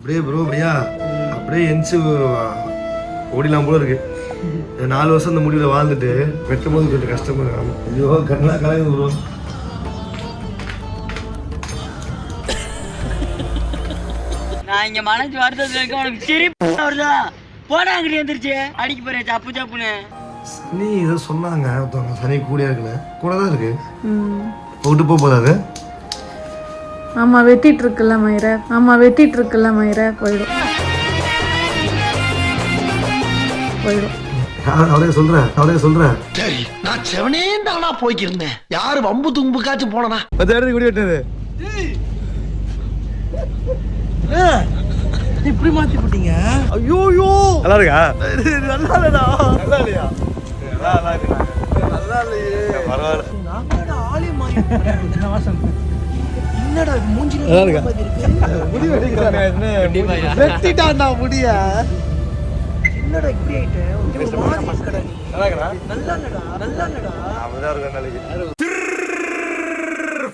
அப்படியே ப்ரோ பையா அப்படியே எந்திச்சு ஓடிலாம் போல இருக்கு. நாலு வருஷம் இந்த முடிவில் வாழ்ந்துட்டு வெட்டும் போது கொஞ்சம் கஷ்டமா இருக்கு. ஐயோ கண்ணா கலங்குது ப்ரோ நான் இங்க மனசு வருத்தத்துல இருக்க உனக்கு சிரிப்பு வருதா? போடா அங்கிட்டு எந்திரிச்சு. அடிக்க போறேன் சப்பு சப்புன்னு. சனி ஏதோ சொன்னாங்க ஒருத்தவங்க சனி கூடியா இருக்குன்னு. கூட தான் இருக்கு. ம். விட்டு போக போதாது ஆமா வெட்டிட்டு இருக்குல்ல மயிர? ஆமா வெட்டிட்டு இருக்குல்ல மயிர? போயிடும். போயிடும். அவரே சொல்றேன் அவரே சொல்றேன். சரி நான் செவனே தானா போய்க்கிருந்தேன். யாரு வம்பு தும்புக்காச்சும் போனனா பத்து இடத்துக்கு குடி வெட்டது இப்படி மாத்தி போட்டீங்க? ஐயோ நல்லா இருக்கா நல்லா இல்லடா நல்லா இல்லையா நல்லா நல்லா இருக்கு நல்லா இல்லையே பரவாயில்ல ஆளே மாறி என்னடா மூஞ்சில நல்லா இருக்கா? முடி வெட்டிக்கிறாங்க வெட்டிட்டான்டா முடிய. என்னடா இப்படி ஆயிட்ட? ஒரு மாதிரி இருக்கடா நீ. நல்லா இருக்கா நல்லா இல்லடா நல்லா இல்லடா அப்படிதான் இருக்கும் நாளைக்கு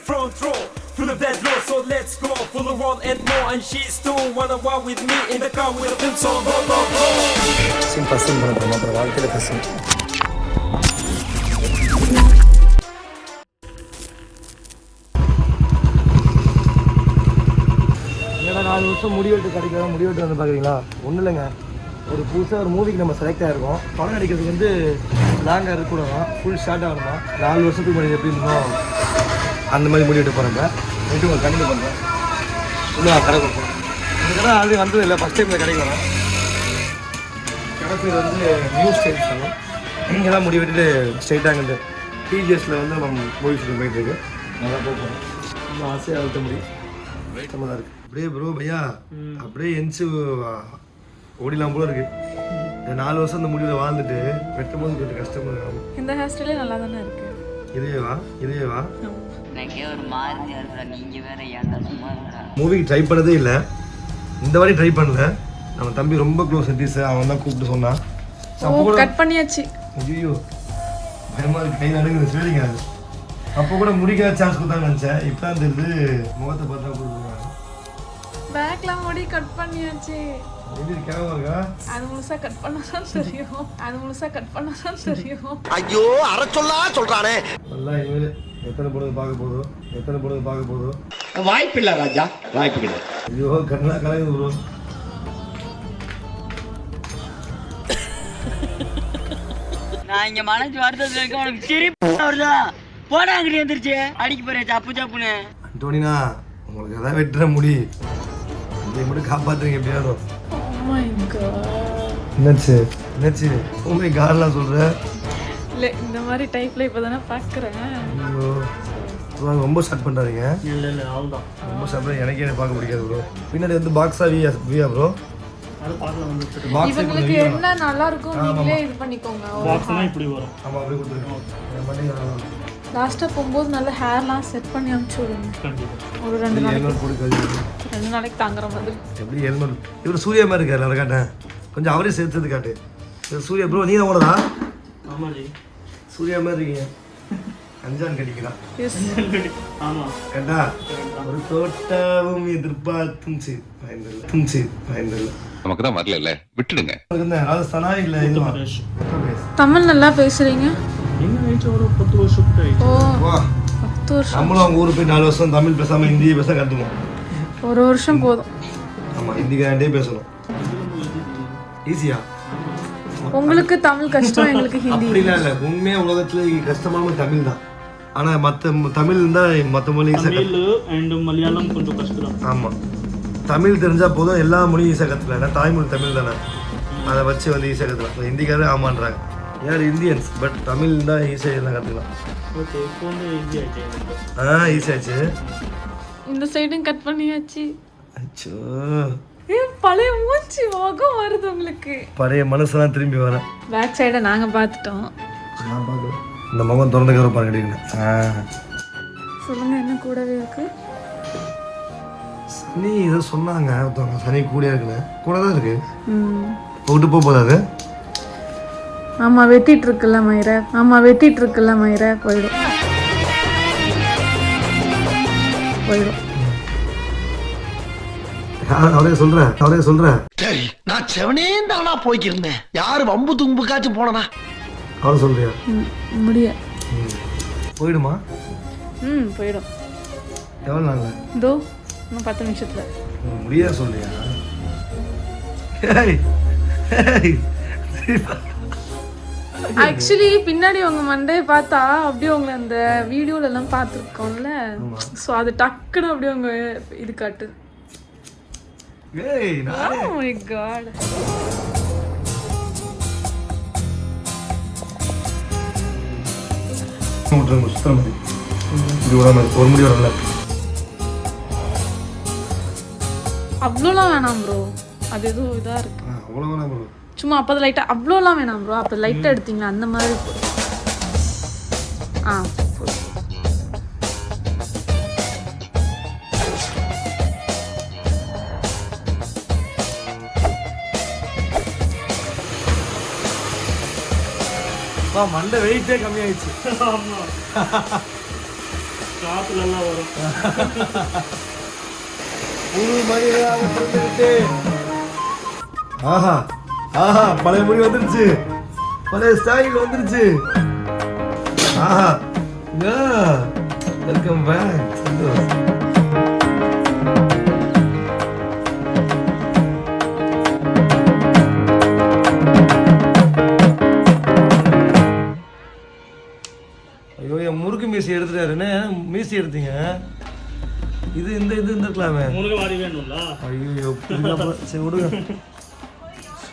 front row Full of that low, so let's go Full of all and more. And she's still wanna walk with me In the car with a film song Go, go, go first first பண்ணுறோம் அப்புறம் வாழ்க்கையில் வருஷம் முடிவெட்டு கிடைக்காத முடிவெட்டு வந்து பார்க்குறீங்களா ஒன்றும் இல்லைங்க. ஒரு புதுசாக ஒரு மூவிக்கு நம்ம செலக்ட் ஆகிருக்கோம் படம் நடிக்கிறதுக்கு வந்து லாங்காக இருக்கக்கூடாதான் ஃபுல் ஷார்ட்டாக வருமா நாலு வருஷத்துக்கு முன்னாடி எப்படி இருந்தோம் அந்த மாதிரி முடிவெட்டு போகிறப்ப நைட்டு உங்கள் கண்டிப்பாக பண்ணுறேன் இன்னும் கடை கொடுப்போம் இந்த கடை ஆல்ரெடி வந்தது இல்லை. ஃபஸ்ட் டைம் இந்த கடைக்கு வரேன். கடை வந்து நியூ ஸ்டைல் சொல்லும் இங்கே தான் முடி வெட்டிட்டு ஸ்ட்ரைட்டாக அங்கிட்டு டிஜிஎஸில் வந்து நம்ம மூவி ஷூட்டிங் போயிட்டுருக்கு நல்லா போகிறோம் ரொம்ப ஆசையாக இருக்க முடியும் கஷ்டமாக தான் இருக்குது அப்படியே ப்ரோ பையா அப்படியே எந்திச்சு ஓடிலாம் போல இருக்கு. இந்த நாலு வருஷம் இந்த முடிவில் வாழ்ந்துட்டு வெட்டும் போது கொஞ்சம் கஷ்டமாக இருக்கும் இந்த ஹேர் ஸ்டைலே நல்லா தானே இருக்கு. இதே வா இதே வா. எனக்கே ஒரு மாதிரியா இருக்கா நீங்க வேற ஏன்டா சும்மா இருக்கா மூவிக்கு ட்ரை பண்ணதே இல்லை. இந்த வாட்டி ட்ரை பண்ணல. நம்ம தம்பி ரொம்ப க்ளோஸ் சதீஷ் அவன் தான் கூப்பிட்டு சொன்னான். கட் பண்ணியாச்சு. ஐயோ பயமா இருக்கு. கை நடுங்குது சரிங்க அது. அப்போ கூட முடிக்காத சான்ஸ் கொடுத்தான்னு நினச்சேன். இப்போ தான் தெரியுது முகத்தை பார்த்தா கொடுக்குறாங்க பேக்ல முடி கட் பண்ணியாச்சு. எப்படி இருக்கா? அது முழுசா கட் பண்ணாதான் தெரியும். அது முழுசா கட் பண்ணாதான் தெரியும். ஐயோ அரை சொல்லா சொல்றானே. நல்லா இனிமேல் எத்தனை பொழுது பார்க்க போதோ எத்தனை பொழுது பார்க்க போதோ வாய்ப்பில்லை ராஜா. வாய்ப்பில்லை ஐயோ கண்ணா ப்ரோ நான் இங்க மனசு வருத்தத்துல இருக்க உனக்கு சிரிப்பு வருதா? போடா அங்கிட்டு எந்திரிச்சு. அடிக்க போறேன் சப்பு சப்புன்னு அண்டோனினா உங்களுக்கு எதாவது வெட்டுற முடி. இதை மட்டும் காப்பாற்றுங்க எப்படியாவது. Oh. என்னாச்சு? என்னாச்சு? உண்மை காரெலாம் சொல்கிற இல்ல இந்த மாதிரி டைப்ல இப்பதானே பாக்குறேன். ஐயோ. bro, ரொம்ப ஸ்டார்ட் பண்ணுறாதீங்க இல்லை இல்லை அவ்வளோதான் ரொம்ப ஸ்டார்ட் பண்ணி எனக்கே பார்க்க பிடிக்காது ப்ரோ பின்னாடி வந்து பாக்ஸா வியா வியா ப்ரோ இவங்களுக்கு என்ன நல்லா இருக்கும் நீங்களே இது பண்ணிக்கோங்க. பாக்ஸ்னால் இப்படி வரும். ஆமாம் அப்படியே கொடுத்துருக்கோம் லாஸ்டா போகும்போது நல்ல ஹேர்லாம் செட் பண்ணி அனுப்பிச்சு விடுங்க. ஒரு ரெண்டு நாளைக்கு. கழிவு ரெண்டு நாளைக்கு தாங்குற மாதிரி. எப்படி எழுநூறு இவர் சூர்யா மாதிரி இருக்காரு அதை காட்டேன் கொஞ்சம் அவரே சேர்த்தது காட்டு. இவர் சூர்யா ப்ரோ நீ தான் ஓடதா ஆமாம் ஜி சூர்யா மாதிரி இருக்கீங்க. அஞ்சான் கடிக்கிறான் எஸ் ஆமாம் கேட்டா ஒரு தோட்டாவும் எதிர்பார்த்தும் சரி பயந்தில்ல தும் சரி பயந்தில்ல நமக்கு தான் வரல விட்டுடுங்க. இந்த ராஜஸ்தானா இல்லை. தமிழ் நல்லா பேசுறீங்க. பத்து வருஷம் நம்மளும் அவங்க ஊருக்கு போய் நாலு வருஷம் தமிழ் பேசாம ஹிந்தி பேச கற்றுக்கணும் ஒரு வருஷம் போதும். ஆமாம் ஹிந்திக்காரண்டே பேசணும். ஈஸியா உங்களுக்கு தமிழ் கஷ்டம் எங்களுக்கு ஹிந்தி. அப்படிலாம் இல்லை. உண்மையாக உலகத்தில் கஷ்டமான தமிழ் தான். ஆனால் மற்ற தமிழ் இருந்தால் மற்ற மொழி தமிழ் அண்ட் மலையாளம் கொஞ்சம் கஷ்டம். ஆமாம் தமிழ் தெரிஞ்சால் போதும் எல்லா மொழியும் ஈஸியாக கற்றுக்கலாம் ஏன்னா தாய்மொழி தமிழ் தானே. அதை வச்சு வந்து ஈஸியாக கற்றுக்கலாம் ஹிந்திக்காரே ஆமான்றாங்க. யார் இந்தியன்ஸ் பட் தமிழ் தான் ஈஸியாக எல்லாம் கற்றுக்கலாம் ஓகே இப்போ வந்து ஈஸி ஆயிடுச்சு எனக்கு. ஆ ஈஸியாச்சு இந்த சைடும் கட் பண்ணியாச்சு. அச்சோ. ஏ பழைய மூச்சு முகம் வருது உங்களுக்கு. பழைய மனசெல்லாம் திரும்பி வரேன் பேக் சைடை நாங்க பார்த்துட்டோம். நான் பார்க்குறேன் இந்த முகம் திறந்துக்கிற பாருங்க ஆ. சொல்லுங்க என்ன கூடவே இருக்கு? சனி ஏதோ சொன்னாங்க ஒருத்தவங்க. சனி கூடியா இருக்குன்னு. கூட தான் இருக்கு விட்டு போக போதாது. ஆமா வெட்டிட்டு இருக்குல்ல மயிர? ஆமா வெட்டிட்டு இருக்குல்ல மயிர? போயிடும். போயிடும். அவரே சொல்றேன் அவரே சொல்றேன். சரி நான் செவனே தானா போய்க்கிருந்தேன். யாரு வம்பு தும்புக்காச்சும் போனனா? அவரை சொல்றியா? முடிய. போயிடுமா? ம் போயிடும். எவ்வளோ இதோ இன்னும் பத்து நிமிஷத்துல. முடியா சொல்றியா? ஏய், ஏய், ஆக்சுவலி பின்னாடி உங்க மண்டையை பார்த்தா அப்படியே உங்களை அந்த வீடியோல எல்லாம் பார்த்துருக்கோம்ல. ஸோ அது டக்குன்னு அப்படியே உங்க இது காட்டு. Oh. ஒரு முடி வரல. அவ்வளோலாம் வேணாம் ப்ரோ அது எதுவும் இதா இருக்கு. அவ்வளோதான் ப்ரோ சும்மா அப்போ லைட்டாக அவ்வளோலாம் வேணாம் ப்ரோ அப்போ லைட்டாக எடுத்தீங்களா? அந்த மாதிரி. ஆ. மண்டை வெயிட்டே கம்மியாயிடுச்சு. ஆமா. காத்துல எல்லாம் வரும். மனிதனாக பிறந்துவிட்டு ஆஹா. ஆஹா பழைய முடி வந்துருச்சு. பழைய ஸ்டைல் வந்துருச்சு. ஆஹா வெல்கம் பேக் சந்தோஷ் ஐயோ என் முறுக்கு மீசி எடுத்துட்டாருன்னு மீசி எடுத்தீங்க? இது இந்த இது இருந்திருக்கலாமே ஐயோ சரி விடுங்க.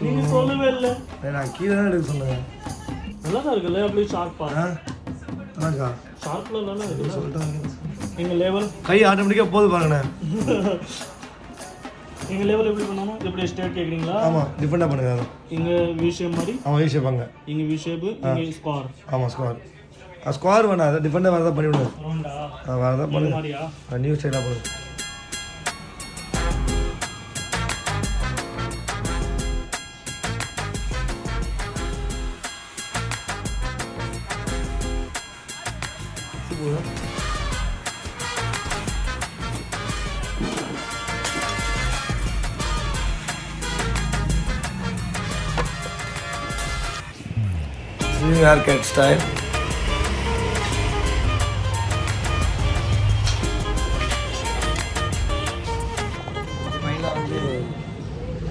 நீங்க சொல்லவே இல்லை. நான் கீழே தான் எடுக்க சொன்னேன். நல்லா தான் இருக்குல்ல அப்படியே ஷார்ப்பா ஆக்கா நல்லா இருக்குல்ல சொல்லிட்டாங்க எங்க லெவல் கை ஆட்டோமேட்டிக்காக போகுது பாருங்கண்ணே. எங்க லெவல் எப்படி பண்ணணும்? எப்படி ஸ்டேட் கேக்குறீங்களா? ஆமாம் டிஃபரெண்டாக பண்ணுங்க அது. இங்க விஷயம் மாதிரி. அவன் ஈஸியாக பாங்க இங்க விஷேப் இங்க ஸ்கொயர் ஆமாம் ஸ்கொயர் ஸ்கொயர் வேணாம் அதை டிஃபரெண்டாக வேறு தான் பண்ணிவிடுங்க. வேறு தான் பண்ணுங்க. நியூ ஸ்டைலாக பண்ணுங்க. New haircut style. ஃபைனலாக வந்து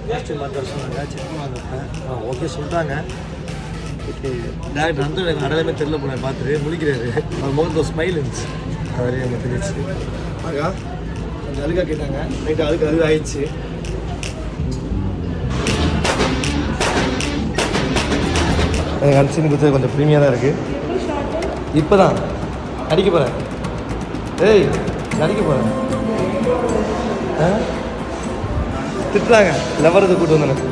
காஸ்டியூம் மாற்ற சொன்னாங்க செக் வாங்கிட்டேன் ஓகே சொல்லிட்டாங்க ஓகே டேரக்டர் வந்து எனக்கு அடையாளமே தெரியல போன பார்த்துட்டு முழிக்கிறாரு. அவர் முகத்து ஸ்மைல் இருந்துச்சு. அவரே நம்ம தெரிஞ்சு ஆகா கொஞ்சம் அழுகா கேட்டாங்க. நைட்டு அழுக்கு அழுகு ஆயிடுச்சு. எனக்கு அன்சீன் கொடுத்தது கொஞ்சம் ப்ரீமியாக தான் இருக்குது இப்போ தான் நடிக்க போகிறேன் ஏய் நடிக்க போகிறேன் ஆ? திட்டுறாங்க. லவரத்தை கூட்டு வந்தேன்.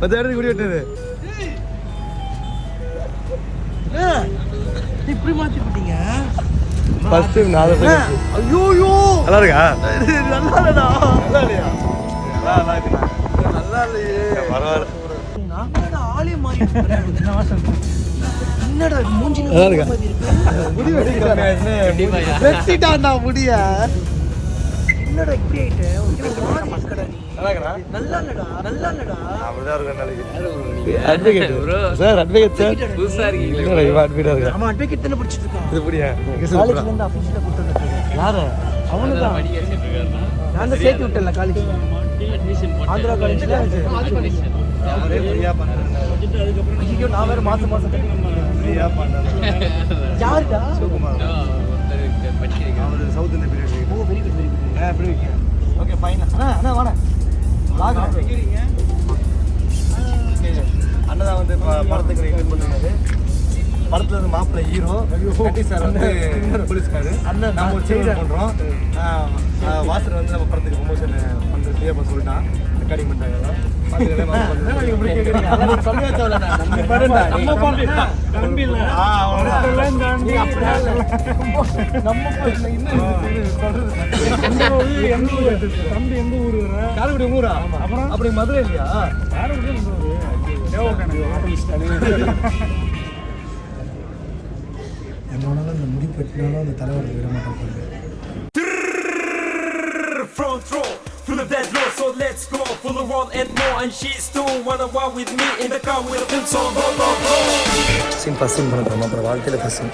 பத்து இடத்துக்கு குடி விட்டது இப்படி மாத்தி விட்டீங்க ஃபர்ஸ்ட் நாலு ஐயோ நல்லா இருக்கா நல்லா இல்லடா நல்லா இல்லையா நல்லா இல்லையா நல்லா இல்லையே பரவாயில்ல ஆளே மாறி என்னடா மூஞ்சி நல்லா இருக்கா? முடி வெட்டிட்டான்டா முடிய. என்னடா இப்படி ஆயிட்ட? சேர்த்து விட்டேன்ல காலேஜ் ஆந்திரா ஐயோ நான் வேற மாசம் மாசம் யாருடா? சிவகுமார். அவர் south Indian period oh very good very good okay fine அண்ணா அண்ணா வாண்ணா. வாங்க. அண்ணன் தான் வந்து படத்துக்கு இன்வைட் பண்ணிருக்காரு. படத்துல இருந்து மாப்பிள்ளை ஹீரோ கட்டி சார் வந்து போலீஸ்காரு. அண்ணன் நம்ம ஒரு சேஞ்ச் பண்றோம். வாசர் வந்து நம்ம படத்துக்கு ப்ரொமோஷன் ஃப்ரீயா பண்ண சொல்லிட்டான். ரெக்கார்டிங் பண்ணிட்டாங்க தம்பி இல்ல தம்பி எந்த ஊரு அப்படி மதுரை இல்லையா? வெட்டினாலும் அந்த தலைவர் விட மாட்டாங்க Front row, full of that low, so let's go. Full of one and more, and she's too. Wanna walk with me in the car with a film song. Go, go, go. Scene first scene பண்ண போகிறோம் அப்புறம் வாழ்க்கையில் first scene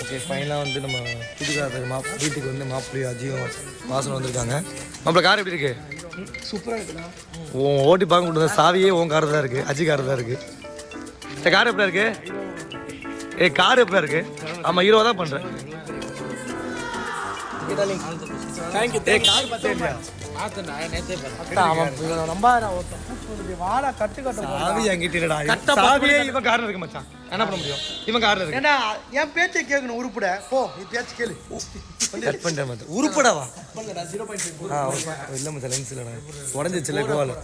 okay ஃபைனலாக வந்து நம்ம புதுக்காரத்துக்கு mop வீட்டுக்கு வந்து மாப்பிள்ளையும் அஜியும் வாசனம் வந்திருக்காங்க மாப்பிள்ள கார் எப்படி இருக்கு சூப்பராக இருக்குண்ணா உன் ஓட்டி பார்க்க கொடுத்த சாவியே உன் கார் தான் இருக்கு அஜி கார் தான் இருக்கு ஏ கார் எப்படி இருக்கு ஏ கார் எப்படி இருக்கு ஆமாம் ஹீரோ தான் பண்ணுறேன் வாடா கட்டு கட்ட சாவி என்கிட்ட இல்லடா சாவியே இவன் கார்ல இருக்கு மச்சான் என்ன பண்ண முடியும் இவன் கார்ல இருக்கு ஏன்னா என் பேச்சை கேட்கணும் உருப்பட போ நீ பேச்சு கேளு கட் பண்ணிட்டேன் மச்சான் உருப்படாவா ஆ மச்சான் லென்ஸ் இல்லடா உடஞ்சிச்சு இல்லை கோவால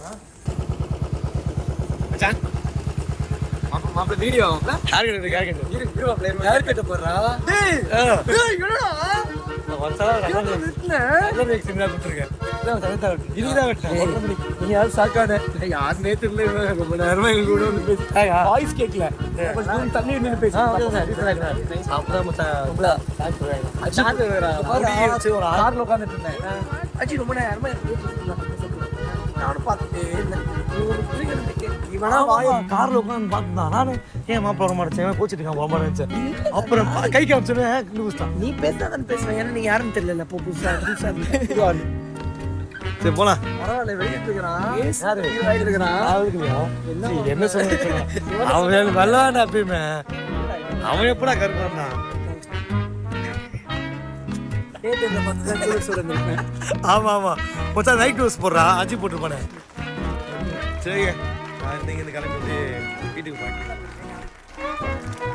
video hair cut hair cut சாக்காடு யார் நேத்து இல்ல ரொம்ப நேரமா எங்க கூட வந்து பேசி வாய்ஸ் கேட்கல தள்ளி நின்று பேசி கார்ல உட்காந்துட்டு இருந்தேன். அஜி ரொம்ப நேரமா. நானும் பார்த்துட்டே இருந்தேன். இவனா வாய கார்ல உட்காந்து பார்த்துதான். நானும் ஏன் மாப்பிள்ள வர மாட்டேன்? கோச்சிட்டு இருக்கான்? போக மாட்டேன் அப்புறம் கை காமிச்சோன்னே கண்டுபிடிச்சிட்டான் நீ பேசாதான் பேசுவேன் ஏன்னா நீ யாருன்னு தெரியல இப்போ புதுசா புதுசா. சரி போலாம். பரவாயில்ல வெளியிட்டு இருக்கிறான் என்ன சொல்ல அவன் வெள்ளாண்ட எப்பயுமே. அவன் எப்படா கருப்பான்னா? ஆமா ஆமா. மொத்தம் நைட் டோஸ் போடுறா. அஜி போட்டுருப்பானே சரிங்க. நான் இன்னைக்கு இந்த கிளம்பி வந்து வீட்டுக்கு போயிட்டேன்.